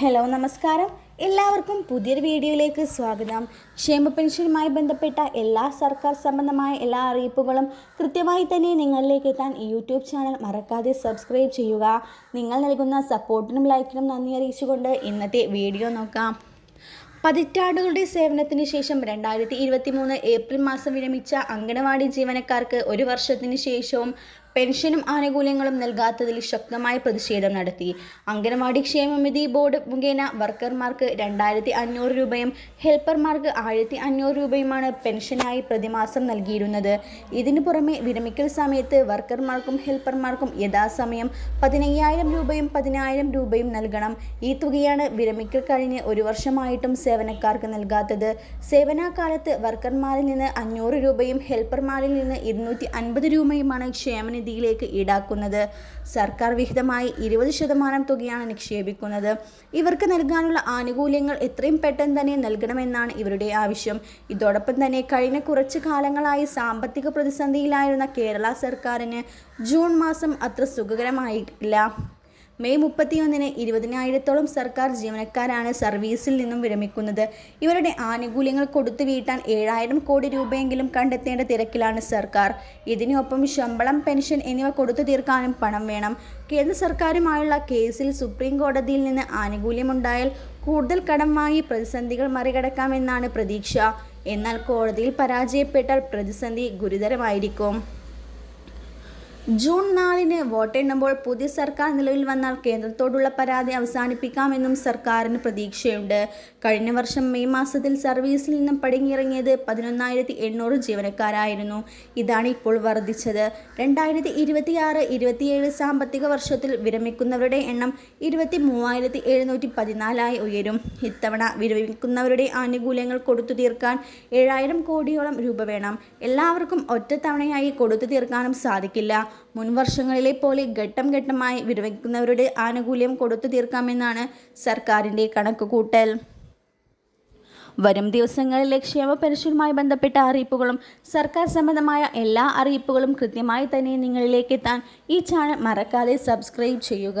Hello നമസ്കാരം. എല്ലാവർക്കും പുതിയൊരു വീഡിയോയിലേക്ക് സ്വാഗതം. ക്ഷേമ പെൻഷനുമായി ബന്ധപ്പെട്ട എല്ലാ സർക്കാർ സംബന്ധമായ എല്ലാ അറിയിപ്പുകളും കൃത്യമായി തന്നെ നിങ്ങളിലേക്ക് എത്താൻ ഈ യൂട്യൂബ് ചാനൽ മറക്കാതെ സബ്സ്ക്രൈബ് ചെയ്യുക. നിങ്ങൾ നൽകുന്ന സപ്പോർട്ടിനും ലൈക്കിനും നന്ദി അറിയിച്ചുകൊണ്ട് ഇന്നത്തെ വീഡിയോ നോക്കാം. പതിറ്റാണ്ടുകളുടെ സേവനത്തിന് ശേഷം രണ്ടായിരത്തി ഇരുപത്തി മൂന്ന് ഏപ്രിൽ മാസം വിരമിച്ച അംഗനവാടി ജീവനക്കാർക്ക് ഒരു വർഷത്തിന് ശേഷവും പെൻഷനും ആനുകൂല്യങ്ങളും നൽകാത്തതിൽ ശക്തമായ പ്രതിഷേധം നടത്തി. അംഗനവാടി ക്ഷേമനിധി ബോർഡ് മുഖേന വർക്കർമാർക്ക് രണ്ടായിരത്തി അഞ്ഞൂറ് രൂപയും ഹെൽപ്പർമാർക്ക് ആയിരത്തി അഞ്ഞൂറ് രൂപയുമാണ് പെൻഷനായി പ്രതിമാസം നൽകിയിരുന്നത്. ഇതിനു പുറമെ വിരമിക്കൽ സമയത്ത് വർക്കർമാർക്കും ഹെൽപ്പർമാർക്കും യഥാസമയം പതിനയ്യായിരം രൂപയും പതിനായിരം രൂപയും നൽകണം. ഈ തുകയാണ് വിരമിക്കൽ കഴിഞ്ഞ് ഒരു വർഷമായിട്ടും സേവനക്കാർക്ക് നൽകാത്തത്. സേവനകാലത്ത് വർക്കർമാരിൽ നിന്ന് അഞ്ഞൂറ് രൂപയും ഹെൽപ്പർമാരിൽ നിന്ന് ഇരുന്നൂറ്റി അൻപത് രൂപയുമാണ് ക്ഷേമനിധിയിലേക്ക് ഈടാക്കുന്നത്. സർക്കാർ വിഹിതമായി ഇരുപത് ശതമാനം തുകയാണ് നിക്ഷേപിക്കുന്നത്. ഇവർക്ക് നൽകാനുള്ള ആനുകൂല്യങ്ങൾ എത്രയും പെട്ടെന്ന് തന്നെ നൽകണമെന്നാണ് ഇവരുടെ ആവശ്യം. ഇതോടൊപ്പം തന്നെ കഴിഞ്ഞ കുറച്ച് കാലങ്ങളായി സാമ്പത്തിക പ്രതിസന്ധിയിലായിരുന്ന കേരള സർക്കാരിന് ജൂൺ മാസം അത്ര സുഖകരമായിട്ടില്ല മെയ് മുപ്പത്തിയൊന്നിന് ഇരുപതിനായിരത്തോളം സർക്കാർ ജീവനക്കാരാണ് സർവീസിൽ നിന്നും വിരമിക്കുന്നത്. ഇവരുടെ ആനുകൂല്യങ്ങൾ കൊടുത്തു വീട്ടാൻ ഏഴായിരം കോടി രൂപയെങ്കിലും കണ്ടെത്തേണ്ട തിരക്കിലാണ് സർക്കാർ. ഇതിനൊപ്പം ശമ്പളം പെൻഷൻ എന്നിവ കൊടുത്തു തീർക്കാനും പണം വേണം. കേന്ദ്ര സർക്കാരുമായുള്ള കേസിൽ സുപ്രീം കോടതിയിൽ നിന്ന് ആനുകൂല്യമുണ്ടായാൽ കൂടുതൽ കടം വാങ്ങി പ്രതിസന്ധികൾ മറികടക്കാമെന്നാണ് പ്രതീക്ഷ. എന്നാൽ കോടതിയിൽ പരാജയപ്പെട്ടാൽ പ്രതിസന്ധി ഗുരുതരമായിരിക്കും. ജൂൺ നാലിന് വോട്ടെണ്ണുമ്പോൾ പുതിയ സർക്കാർ നിലവിൽ വന്നാൽ കേന്ദ്രത്തോടുള്ള പരാതി അവസാനിപ്പിക്കാമെന്നും സർക്കാരിന് പ്രതീക്ഷയുണ്ട്. കഴിഞ്ഞ വർഷം മെയ് മാസത്തിൽ സർവീസിൽ നിന്നും പടിഞ്ഞിറങ്ങിയത് പതിനൊന്നായിരത്തി എണ്ണൂറ് ജീവനക്കാരായിരുന്നു. ഇതാണ് ഇപ്പോൾ വർദ്ധിച്ചത്. രണ്ടായിരത്തി ഇരുപത്തിയാറ് ഇരുപത്തിയേഴ് സാമ്പത്തിക വർഷത്തിൽ വിരമിക്കുന്നവരുടെ എണ്ണം ഇരുപത്തി മൂവായിരത്തി എഴുന്നൂറ്റി പതിനാലായി ഉയരും. ഇത്തവണ വിരമിക്കുന്നവരുടെ ആനുകൂല്യങ്ങൾ കൊടുത്തു തീർക്കാൻ ഏഴായിരം കോടിയോളം രൂപ വേണം. എല്ലാവർക്കും ഒറ്റത്തവണയായി കൊടുത്തു തീർക്കാനും സാധിക്കില്ല. മുൻ വർഷങ്ങളിലെ പോലെ ഘട്ടം ഘട്ടമായി വിരമിക്കുന്നവരുടെ ആനുകൂല്യം കൊടുത്തു തീർക്കാമെന്നാണ് സർക്കാരിന്റെ കണക്കുകൂട്ടൽ. വരും ദിവസങ്ങളിലെ ക്ഷേമ പെൻഷനുമായി ബന്ധപ്പെട്ട അറിയിപ്പുകളും സർക്കാർ സംബന്ധമായ എല്ലാ അറിയിപ്പുകളും കൃത്യമായി തന്നെ നിങ്ങളിലേക്ക് എത്താൻ ഈ ചാനൽ മറക്കാതെ സബ്സ്ക്രൈബ് ചെയ്യുക.